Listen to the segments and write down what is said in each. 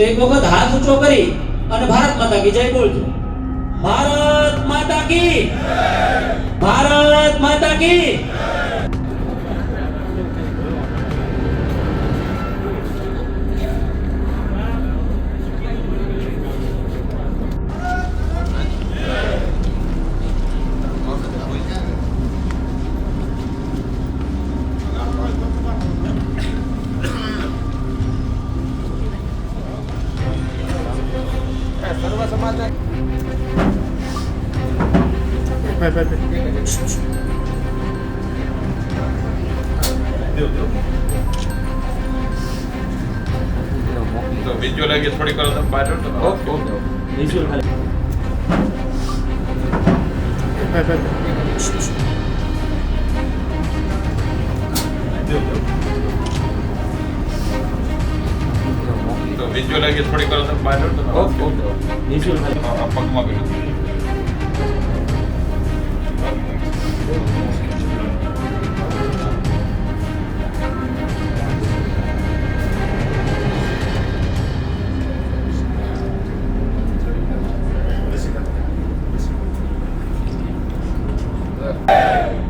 તો એક વખત હાથ ઊંચો કરી અને ભારત માતા કી જય બોલજો. ભારત માતા કી ભારત માતા કી તો વિઝ્યુઅલ આઈ થોડી કરો તમે બહાર રહો તો વિઝ્યુઅલ ખાલી તો વિઝ્યુઅલ આઈ થોડી કરો તમે બહાર ઓકે ઓકે વિઝ્યુઅલ ખાલી પગમાં કર્યું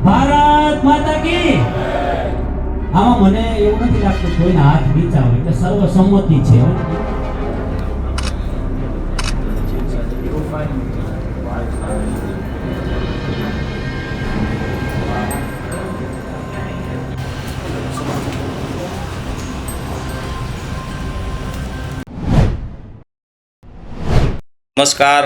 ભારત માતા કી આમાં મને એવું નથી લાગતું કોઈના હાથ નીચા હોય, એટલે સર્વસંમતિ છે નમસ્કાર.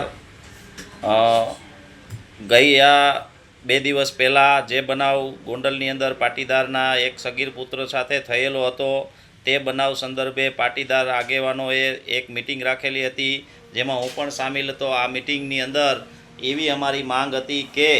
ગયા બે દિવસ પહેલાં જે બનાવ ગોંડલની અંદર પાટીદારના એક સગીર પુત્ર સાથે થયેલો હતો, તે બનાવ સંદર્ભે પાટીદાર આગેવાનોએ એક મિટિંગ રાખેલી હતી, જેમાં હું પણ સામેલ હતો. આ મિટિંગની અંદર એવી અમારી માંગ હતી કે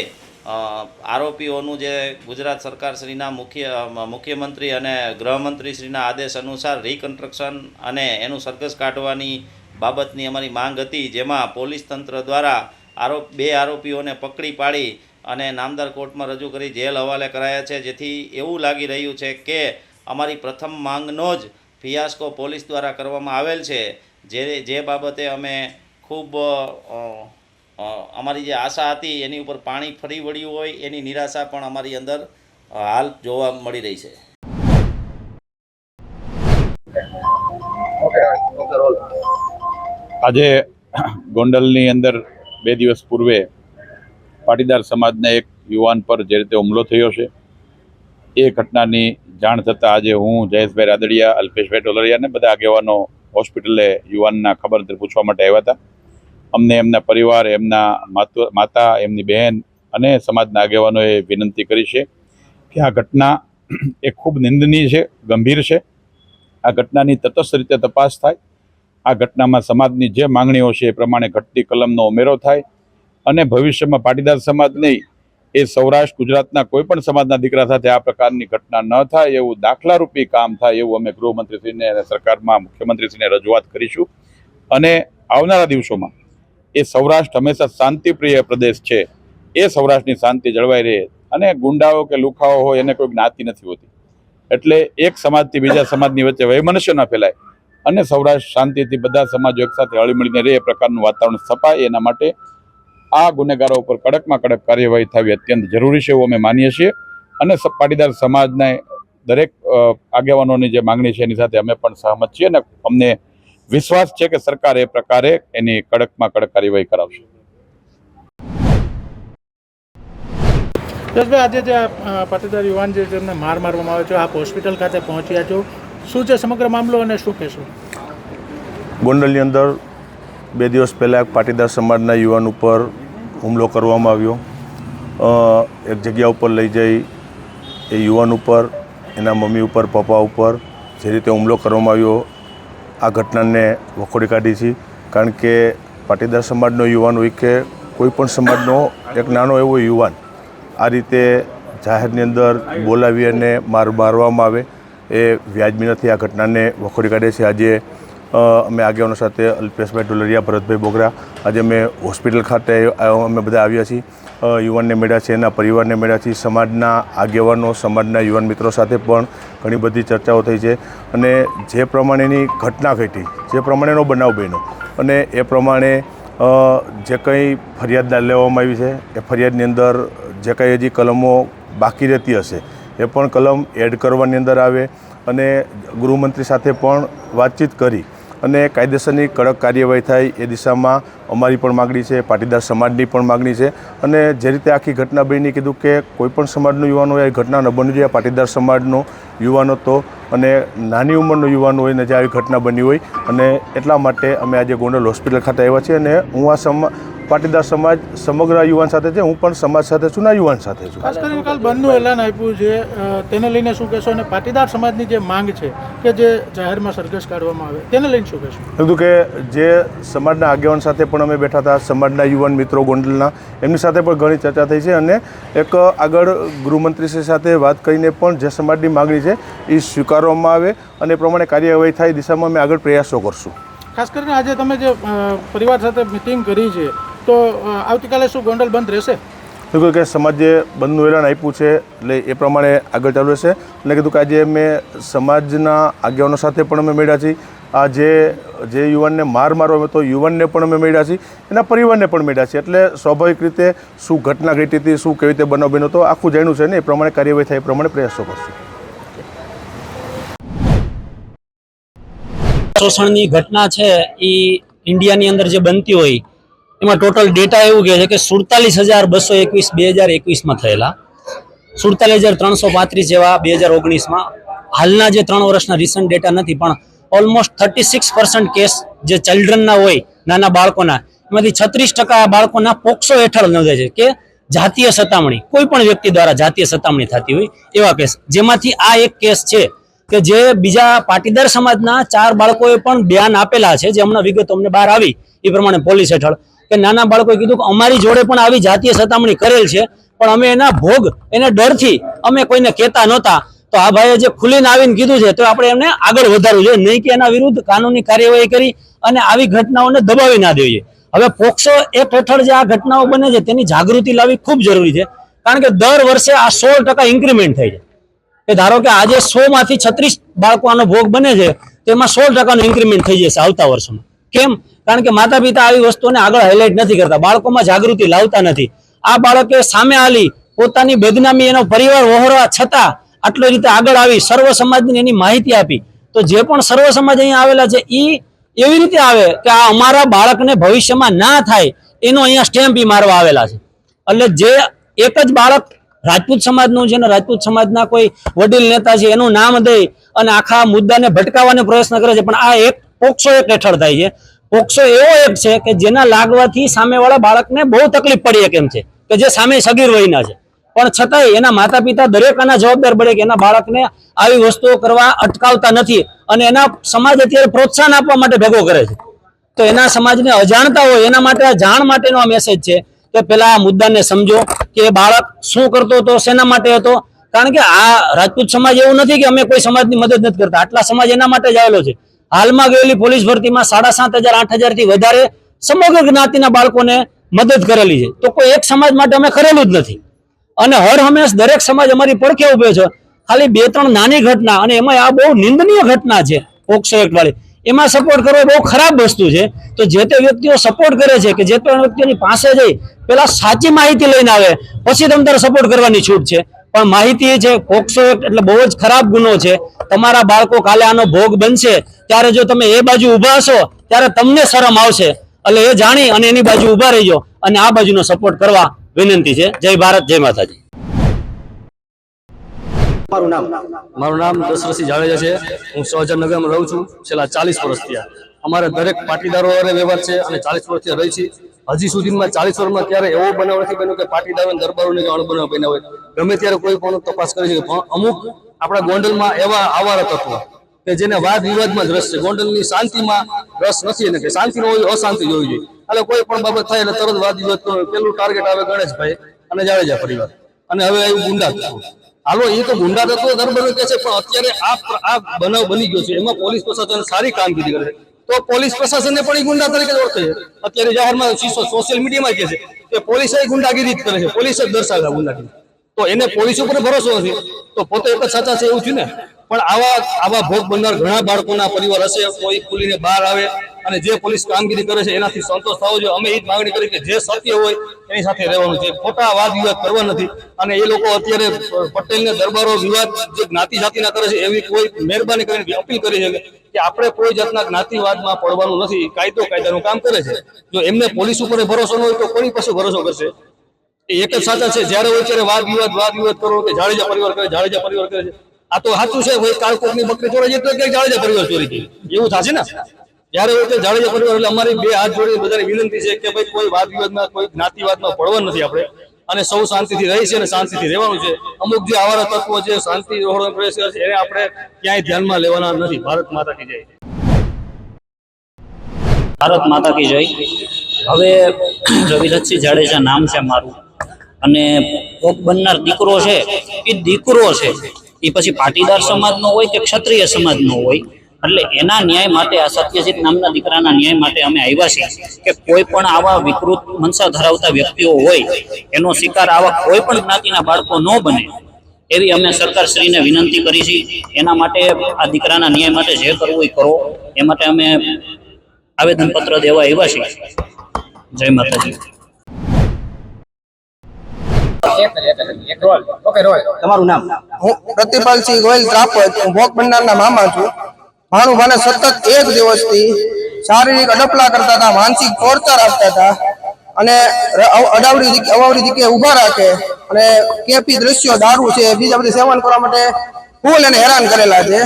આરોપીઓનું જે ગુજરાત સરકારશ્રીના મુખ્ય મુખ્યમંત્રી અને ગૃહમંત્રીશ્રીના આદેશ અનુસાર રિકન્સ્ટ્રક્શન અને એનું સરઘસ કાઢવાની બાબતની અમારી માંગ હતી, જેમાં પોલીસ તંત્ર દ્વારા આરોપ, બે આરોપીઓને પકડી પાડી અને નામદાર કોર્ટમાં રજૂ કરી જેલ હવાલે કરાયા છે. જેથી એવું લાગી રહ્યું છે કે અમારી પ્રથમ માંગનો જ ફિયાસ્કો પોલીસ દ્વારા કરવામાં આવેલ છે. જે જે બાબતે અમે ખૂબ અમારી જે આશા હતી એની ઉપર પાણી ફરી વળ્યું હોય એની નિરાશા પણ અમારી અંદર હાલ જોવા મળી રહી છે. આજે ગોંડલની અંદર બે દિવસ પૂર્વે પાટીદાર સમાજના એક યુવાન પર જે રીતે હુમલો થયો છે, એ ઘટનાની જાણ થતાં આજે હું જયેશભાઈ રાદડિયા, અલ્પેશભાઈ ટોલરિયા અને બધા આગેવાનો હોસ્પિટલે યુવાનના ખબર પૂછવા માટે આવ્યા હતા. અમને એમના પરિવાર, એમના માતુ- એમની બહેન અને સમાજના આગેવાનોએ વિનંતી કરી છે કે આ ઘટના એ ખૂબ નિંદનીય છે, ગંભીર છે. આ ઘટનાની તટસ્થ રીતે તપાસ થાય. આ ઘટનામાં સમાજની જે માંગણીઓ છે એ પ્રમાણે ઘટતી કલમનો ઉમેરો થાય અને ભવિષ્યમાં પાટીદાર સમાજ નહીં, એ સૌરાષ્ટ્ર, ગુજરાતના કોઈપણ સમાજના દીકરા સાથે આ પ્રકારની ઘટના ન થાય એવું દાખલારૂપી કામ થાય એવું અમે ગૃહમંત્રીશ્રીને અને સરકારમાં મુખ્યમંત્રીશ્રીને રજૂઆત કરીશું. અને આવનારા દિવસોમાં એ સૌરાષ્ટ્ર હંમેશા શાંતિપ્રિય પ્રદેશ છે. એ સૌરાષ્ટ્રની શાંતિ જળવાઈ રહે અને ગુંડાઓ કે લુખાઓ હોય એને કોઈ જ્ઞાતિ નથી હોતી. એટલે એક સમાજથી બીજા સમાજની વચ્ચે વૈમનસ્ય ન ફેલાય. અને સૌરાષ્ટ્ર શાંતિથી બધા સમાજો એકસાથે હળીમળીને રહે એ પ્રકારનું વાતાવરણ સ્થપાય એના માટે આ ગુનેગારો ઉપર કડકમાં કડક કાર્યવાહી થવી અત્યંત જરૂરી છે એવું અમે માનીએ છીએ. અને પાટીદાર સમાજના દરેક આગેવાનોની જે માંગણી છે એની સાથે અમે પણ સહમત છીએ અને અમને વિશ્વાસ છે કે સરકાર એ પ્રકારે એની કડકમાં કડક કાર્યવાહી કરાવશે. યશભાઈ આજે જે પાટીદાર યુવાન જે જેમને માર મારવામાં આવ્યો છે, આપ હોસ્પિટલ ખાતે પહોંચ્યા છો. શું છે સમગ્ર મામલો અને શું કહેશો? ગોંડલની અંદર બે દિવસ પહેલાં એક પાટીદાર સમાજના યુવાન ઉપર હુમલો કરવામાં આવ્યો. એક જગ્યા ઉપર લઈ જઈ એ યુવાન ઉપર, એના મમ્મી ઉપર, પપ્પા ઉપર જે રીતે હુમલો કરવામાં આવ્યો, આ ઘટનાને વખોડી કાઢી છે. કારણ કે પાટીદાર સમાજનો યુવાન હોય કે કોઈ પણ સમાજનો એક નાનો એવો યુવાન આ રીતે જાહેરની અંદર બોલાવી અને માર મારવામાં આવે. એ વ્યાજબી નથી. આ ઘટનાને વખોડી કાઢે છે. આજે અમે આગેવાનો સાથે અલ્પેશભાઈ ડોલરિયા ભરતભાઈ બોગરા, આજે અમે હોસ્પિટલ ખાતે અમે બધા આવ્યા છીએ. યુવાનને મળ્યા છે, એના પરિવારને મળ્યા છીએ. સમાજના આગેવાનો, સમાજના યુવાન મિત્રો સાથે પણ ઘણી બધી ચર્ચાઓ થઈ છે. અને જે પ્રમાણેની ઘટના ઘટી, જે પ્રમાણેનો બનાવ બન્યો અને એ પ્રમાણે જે કંઈ ફરિયાદ લેવામાં આવી છે, એ ફરિયાદની અંદર જે કંઈ હજી કલમો બાકી રહેતી હશે એ પણ કલમ એડ કરવાની અંદર આવે અને ગૃહમંત્રી સાથે પણ વાતચીત કરી અને કાયદેસરની કડક કાર્યવાહી થાય એ દિશામાં અમારી પણ માગણી છે, પાટીદાર સમાજની પણ માગણી છે અને જે રીતે આખી ઘટના બની કીધું કે કોઈપણ સમાજનો યુવાન હોય ઘટના ન બનવી જોઈએ પાટીદાર સમાજનો યુવાન હતો અને નાની ઉંમરનો યુવાન હોય ને જે આવી ઘટના બની હોય અને એટલા માટે અમે આજે ગોંડલ હોસ્પિટલ ખાતે આવ્યા છીએ અને હું આ સમ પાટીદાર સમાજ સમગ્ર યુવાન સાથે છે. હું પણ સમાજ સાથે છું ને યુવાન સાથે છું. ખાસ કરીને કાલ બંધનું એલાન આપ્યું છે. તેને લઈને શું કહેશો? અને પાટીદાર સમાજની જે માંગ છે કે જે જાહેરમાં સરઘસ કાઢવામાં આવે તેને લઈને શું કહેશો? કીધું કે જે સમાજના આગેવાન સાથે પણ અમે બેઠા હતા સમાજના યુવાન મિત્રો ગોંડલના એમની સાથે પણ ઘણી ચર્ચા થઈ છે. અને એક આગળ ગૃહમંત્રીશ્રી સાથે વાત કરીને પણ જે સમાજની માગણી છે એ સ્વીકારવામાં આવે અને એ પ્રમાણે કાર્યવાહી થાય દિશામાં અમે આગળ પ્રયાસો કરશું. ખાસ કરીને આજે તમે જે પરિવાર સાથે મિટિંગ કરી છે તો આવતીકાલે શું ગોંડલ બંધ રહેશે? કીધું કે સમાજે બંધનું એલાન આપ્યું છે એટલે એ પ્રમાણે આગળ ચાલુ રહેશે. એટલે કીધું કે આજે મેં સમાજના આગેવાનો સાથે પણ અમે મળ્યા છીએ. આ જે જે યુવાનને માર મારવા હતો યુવાનને પણ અમે મળ્યા છીએ. એના પરિવારને પણ મળ્યા છીએ. એટલે સ્વાભાવિક રીતે શું ઘટના ઘટી હતી શું કેવી રીતે બનાવ બન્યો તો આખું જાણ્યું છે ને એ પ્રમાણે કાર્યવાહી થાય એ પ્રમાણે પ્રયાસો કરશું. શોષણની ઘટના છે એ ઇન્ડિયાની અંદર જે બનતી હોય એમાં ટોટલ ડેટા એવું કહે છે કે સુડતાલીસ હજાર બસો એકવીસ બે હજાર એકવીસમાં થયેલા. સુડતાલીસ હજાર ત્રણસો પાંત્રીસ જેવા બે હજાર ઓગણીસમાં. હાલના જે ત્રણ વર્ષના રિસન્ટ ડેટા નથી, પણ almost thirty six percent case જે ચિલ્ડ્રનના હોય, નાના બાળકોના, એમાંથી છત્રીસ ટકા બાળકોના પોક્સો હેઠળ નોંધે છે કે જાતીય સતામણી, કોઈ પણ વ્યક્તિ દ્વારા જાતીય સતામણી થતી હોય એવા કેસ. જેમાંથી આ એક કેસ છે કે જે બીજા પાટીદાર સમાજના ચાર બાળકોએ પણ બયાન આપેલા છે, જે હમણાં વિગતો અમને બહાર આવી, એ પ્રમાણે પોલીસ હેઠળ. કે નાના બાળકોએ કીધું કે અમારી જોડે પણ આવી જાતીય સતામણી કરેલ છે, પણ અમે એના ભોગ, એને ડરથી અમે કોઈને કહેતા નહોતા. તો આ ભાઈએ જે ખુલીને આવીને કીધું છે, તો આપણે એમને આગળ વધારવું જોઈએ, નહીં કે એના વિરુદ્ધ કાનૂની કાર્યવાહી કરી અને આવી ઘટનાઓને દબાવી ના દેવી હવે પોક્સો એક્ટ હેઠળ જે આ ઘટનાઓ બને છે, તેની જાગૃતિ લાવવી ખૂબ જરૂરી છે, કારણ કે દર વર્ષે આ સોળ ટકા ઇન્ક્રીમેન્ટ થાય છે. કે ધારો કે આજે સો માંથી છત્રીસ બાળકો આનો ભોગ બને છે, તેમાં સોળ ટકાનું ઇન્ક્રીમેન્ટ થઈ જશે આવતા વર્ષોમાં. કેમ? કારણ કે માતા પિતા આવી વસ્તુને આગળ હાઇલાઇટ નથી કરતા. બાળકોમાં જાગૃતિ લાવતા નથી. આ બાળકે સામે આલી પોતાની બદનામી એનો પરિવાર વહોરવા છતાં આટલી રીતે આગળ આવી, સર્વ સમાજની એની માહિતી આપી. તો જે પણ સર્વ સમાજ અહીંયા આવેલા છે એ એવી રીતે આવે કે આ અમારા બાળકને ભવિષ્યમાં ના થાય એનો અહીંયા સ્ટેમ્પ મારવા આવેલા છે. એટલે જે એક જ બાળક રાજપૂત સમાજનું છે ને રાજપૂત સમાજના કોઈ વડીલ નેતા છે, એનું નામ દઈ અને આખા મુદ્દાને ભટકાવવાનો પ્રયત્ન કરે છે, પણ આ એક પોક્સો એક હેઠળ થાય છે. પોક્સો એવો એક છે કે જેના લાગવાથી સામેવાળા બાળકને બહુ તકલીફ પડી શકે એમ છે, કે જે સામે સગીર વયના છે. પણ છતાંય એના માતા પિતા દરેક આના જવાબદાર બને કે એના બાળકને આવી વસ્તુઓ કરવા અટકાવતા નથી અને એના સમાજ અત્યારે પ્રોત્સાહન આપવા માટે ભેગો કરે છે. તો એના સમાજને અજાણતા હોય, એના માટે આ જાણ માટેનો આ મેસેજ છે. કે પેલા આ મુદ્દાને સમજો કે બાળક શું કરતો હતો, શેના માટે હતો? કારણ કે આ રાજપૂત સમાજ એવું નથી કે અમે કોઈ સમાજની મદદ નથી કરતા. આટલા સમાજ એના માટે જ આવેલો છે. હાલમાં ગયેલી પોલીસ ભરતીમાં સાડા સાત હજાર, આઠ હજારથી વધારે સમગ્ર જ્ઞાતિના બાળકોને મદદ કરેલી છે. તો કોઈ એક સમાજ માટે અમે કરેલું જ નથી. અને હર હંમેશ દરેક સમાજ અમારી પડખે ઉભે છે. ખાલી બે, ત્રણ નાની ઘટના અને એમાં આ બહુ નિંદનીય ઘટના છે પોક્સો એક્ટ વાળી એમાં સપોર્ટ કરવો બહુ ખરાબ વસ્તુ છે. તો જે તે વ્યક્તિઓ સપોર્ટ કરે છે કે જે તે વ્યક્તિઓની પાસે જઈ, પેલા સાચી માહિતી લઈને આવે, પછી તમ તારે સપોર્ટ કરવાની છૂટ છે. પણ માહિતી એ છે પોક્સો એટલે બહુ જ ખરાબ ગુનો છે. તમારા બાળકો કાલે આનો ભોગ બનશે ત્યારે જો તમે એ બાજુ ઊભા હશો ત્યારે તમને શરમ આવશે. એટલે એ જાણી અને એની બાજુ ઊભા રહીજો અને આ બાજુનો સપોર્ટ કરવા વિનંતી છે. જય ભારત જય માતાજી. મારું નામ? દશરથસિંહ જાડેજા છે. હું સહજાનગરમાં રહું છું. છેલ્લા ચાલીસ વર્ષથી અમારે દરેક પાટીદારો વ્યવહાર છે અને ચાલીસ વર્ષથી રહી છીએ હજી સુધીમાં ચાલીસ વર્ષમાં ત્યારે એવો બનાવ નથી બન્યો કે પાટીદારો દરબારોને અણુ બનાવ બન્યા હોય. ગમે ત્યારે કોઈ પણ તપાસ કરી શકે પણ અમુક આપણા ગોંડલમાં એવા આવારા તત્વો કે જેને વાદ વિવાદમાં જ રસ છે. ગોંડલની શાંતિમાં રસ નથી અને કે શાંતિ ન હોય અશાંતિ જોવી જોઈએ. એટલે કોઈ પણ બાબત થાય એટલે તરત વાદ વિવાદ. પેલું ટાર્ગેટ આવે ગણેશભાઈ અને જાડેજા પરિવાર. અને હવે આવ્યું ગુંડા તત્વો. હાલો એ તો ગુંડા તત્વો દરબારો કે છે, પણ અત્યારે આ આ બનાવ બની ગયો છે. એમાં પોલીસ પ્રશાસન સારી કામગીરી કરે છે. તો પોલીસ પ્રશાસનને પણ એ ગુંડા તરીકે જ ઓળખે છે. અત્યારે જાહેરમાં સોશિયલ મીડિયામાં કહે છે કે પોલીસે ગુંડાગીરી જ કરે છે. પોલીસે જ દર્શાવે ગુંડાગીરી. તો એને પોલીસ ઉપર ભરોસો નથી. તો પોતે એક જ સાચા છે એવું થયું ને? પણ આવા આવા ભોગ બનનાર ઘણા બાળકોના પરિવાર હશે, કોઈ ખુલીને બહાર આવે અને જે પોલીસ કામગીરી કરે છે, એનાથી સંતોષ થવો જોઈએ. અમે એ જ માંગણી કરી કે જે સત્ય હોય, એની સાથે રહેવાનું છે. ખોટા વાદ વિવાદ કરવા નથી. અને એ લોકો અત્યારે પટેલને દરબારો વિવાદ જે જ્ઞાતિ જાતિના કરે છે, એવી કોઈ મહેરબાની કરીને અપીલ કરી છે કે આપણે કોઈ જાતના જ્ઞાતિવાદમાં પડવાનું નથી. કાયદો, કાયદાનું કામ કરે છે. જો એમને પોલીસ ઉપર ભરોસો ન હોય તો કોની પાસે ભરોસો કરશે? એ એક જ સાચા છે. જ્યારે હોય ત્યારે વાદ વિવાદ વાદ વિવાદ કરો કે જાડેજા પરિવાર કરે, જાડેજા પરિવાર કરે છે. આ તો સાચું છે. ભાઈ કાળકોટની બકરી ચોરાઈ જાય તો જાડેજા પરિવાર ચોરી ગઈ એવું થશે ને? ત્યારે જાડેજા પરિવાર એટલે અમારી બે હાથ જોડીને બધાને વિનંતી છે કે ભાઈ કોઈ વાદ વિવાદમાં કોઈ જ્ઞાતિવાદમાં પડવાનું નથી આપણે. અને સૌ શાંતિથી રહી છે અને શાંતિથી રહેવાનું છે. અમુક જે આવારા તત્વો છે, શાંતિ રોહડનો પ્રવેશ કરે છે, એને આપણે ક્યાંય ધ્યાનમાં લેવાના નથી. ભારત માતા કી જય. ભારત માતા કી જય. હવે રવિરથસિંહ જાડેજા નામ છે મારું. અને ભોગ બનનાર દીકરો છે, એ દીકરો છે. એ પછી પાટીદાર સમાજનો હોય કે ક્ષત્રિય સમાજનો હોય. એટલે એના ન્યાય માટે આ સત્યજીત નામના દીકરાના ન્યાય માટે અમે આવ્યા છીએ કે કોઈ પણ આવા વિકૃત મનસા ધરાવતા વ્યક્તિઓ હોય એનો શિકાર આવા કોઈ પણ જ્ઞાતિના બાળકો ન બને એવી અમે સરકારશ્રીને વિનંતી કરી છે. એના માટે આ દીકરાના ન્યાય માટે જે કરવું એ કરો. એ માટે અમે આવેદનપત્ર દેવા આવ્યા છીએ. જય માતાજી. તમારું નામ? હું પ્રતિપાલસિંહ ગોયલ ત્રાપજ હું ભોગ ભંડારના મામા છું. ભાણુભાને સતત એક દિવસથી શારીરિક અડપલા કરતા હતા, માનસિક ટોર્ચર આપતા હતા અને અડાવડી અવાવડી જગ્યાએ ઊભા રાખે અને કેપી દ્રશ્યો દારૂ છે, બીજા બધી સેવન કરવા માટે ફૂલ એને હેરાન કરેલા છે.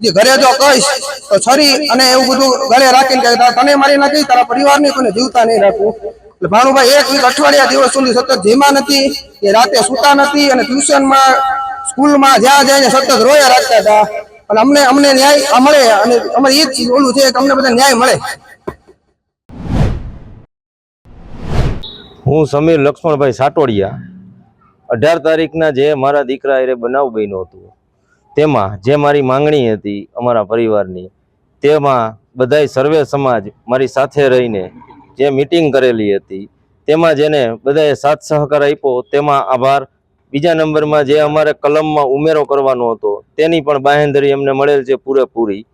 જે ઘરે જો કહીશ તો છરી અને એવું બધું ગળે રાખીને તને મારી નાખી, તારા પરિવારની કોઈને જીવતા નહીં રાખવું એટલે ભાણુભાઈ એક વીક અઠવાડિયા દિવસ સુધી સતત જીમા નથી, એ રાતે સૂતા નથી અને ટ્યુશનમાં સ્કૂલમાં જ્યાં જઈને સતત રોયા રાખતા હતા. અને અમને અમને ન્યાય મળે અને અમારે એ જ ઓલું છે કે અમને બધા ન્યાય મળે. હું સમીર લક્ષ્મણભાઈ સાટોડિયા. અઢાર તારીખના જે મારા દીકરા એ બનાવ બન્યો હતો, તેમાં જે મારી માંગણી હતી અમારા પરિવારની, તેમાં બધાય સર્વે સમાજ મારી સાથે રહીને જે મિટિંગ કરેલી હતી, તેમાં જેને બધાએ સાથ સહકાર આપ્યો, તેમાં આભાર બીજા નંબરમાં જે અમારે કલમમાં ઉમેરો કરવાનો હતો, તેની પણ બાહેંધરી અમને મળેલ છે પૂરેપૂરી.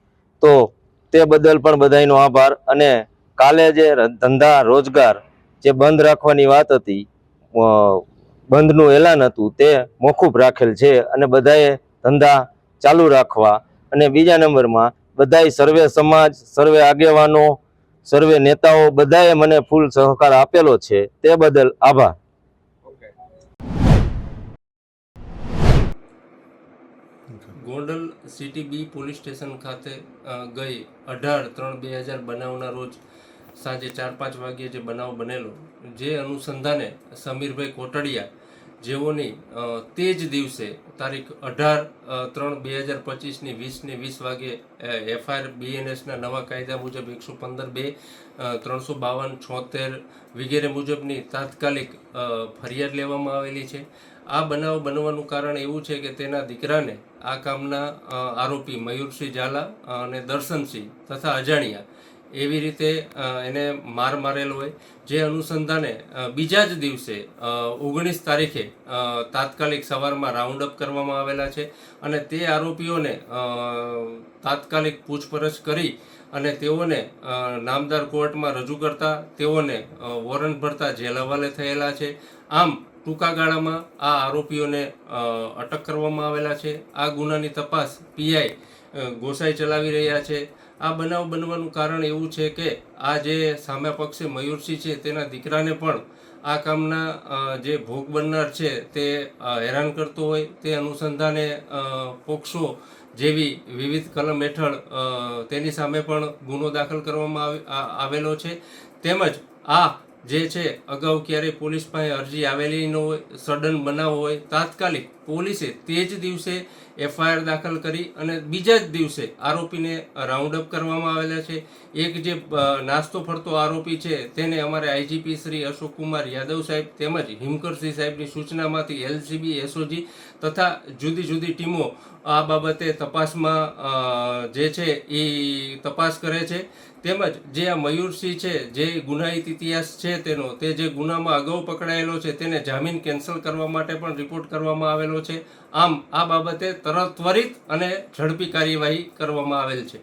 તો તે બદલ પણ બધાયનો આભાર. અને કાલે જે ધંધા રોજગાર જે બંધ રાખવાની વાત હતી બંધનું એલાન હતું, તે મોકૂફ રાખેલ છે અને બધાએ ધંધા ચાલુ રાખવા. અને બીજા નંબરમાં બધાય સર્વે સમાજ, સર્વે આગેવાનો, સર્વે નેતાઓ બધાએ મને ફૂલ સહકાર આપેલો છે. તે બદલ આભાર. Gondal city B police station ખાતે ગઈ અઢાર ત્રણ બે હજાર બનાવના રોજ સાંજે ચાર પાંચ વાગ્યે જે બનાવ બનેલો, જે અનુસંધાને સમીરભાઈ કોટડિયા જેઓની તે જ દિવસે તારીખ અઢાર ત્રણ બે હજાર પચીસની વીસને વીસ વાગે એફઆઈઆર બીએનએસના નવા કાયદા મુજબ એકસો પંદર બે ત્રણસો બાવન છોતેર વગેરે મુજબની તાત્કાલિક ફરિયાદ લેવામાં આવેલી છે. આ બનાવ બનવાનું કારણ એવું છે કે તેના દીકરાને આ કામના આરોપી મયુરસિંહ ઝાલા અને દર્શનસિંહ તથા અજાણ્યા. એવી રીતે એને માર મારેલો હોય. જે અનુસંધાને બીજા જ દિવસે ઓગણીસ તારીખે તાત્કાલિક સવારમાં રાઉન્ડ અપ કરવામાં આવેલા છે અને તે આરોપીઓને તાત્કાલિક પૂછપરછ કરી અને તેઓને નામદાર કોર્ટમાં રજૂ કરતા તેઓને વોરંટ ભરતા જેલ હવાલે થયેલા છે. આમ ટૂંકા ગાળામાં આ આરોપીઓને અટક કરવામાં આવેલા છે. આ ગુનાની તપાસ પીઆઈ ગોસાઈ ચલાવી રહ્યા છે. આ બનાવ બનવાનું કારણ એવું છે કે આ જે સામે પક્ષે મયુરસિંહ છે તેના દીકરાને પણ આ કામના જે ભોગ બનનાર છે તે હેરાન કરતો હોય. તે અનુસંધાને પોક્સો જેવી વિવિધ કલમ હેઠળ તેની સામે પણ ગુનો દાખલ કરવામાં આવે- આવેલો છે. તેમજ આ જે છે, અગાઉ ક્યારેય પોલીસ પાસે અરજી આવેલી ન હોય, સડન બનાવ હોય, તાત્કાલિક પોલીસે તે જ દિવસે એફઆઈઆર દાખલ કરી અને બીજા જ દિવસે આરોપીને રાઉન્ડ અપ કરવામાં આવેલા છે. એક જે નાસ્તો ફરતો આરોપી છે, તેને અમારે આઈજીપી શ્રી અશોક કુમાર યાદવ સાહેબ તેમજ હિમકરસિંહ સાહેબની સૂચનામાંથી એલસીબી, એસઓજી તથા જુદી જુદી ટીમો આ બાબતે તપાસમાં જે છે એ તપાસ કરે છે. તેમજ જે આ મયુરસિંહ છે, જે ગુનાહિત ઇતિહાસ છે તેનો, તે જે ગુનામાં અગાઉ પકડાયેલો છે તેને જામીન કેન્સલ કરવા માટે પણ રિપોર્ટ કરવામાં આવેલો છે. આમ આ બાબતે તરત ત્વરિત અને ઝડપી કાર્યવાહી કરવામાં આવેલ છે.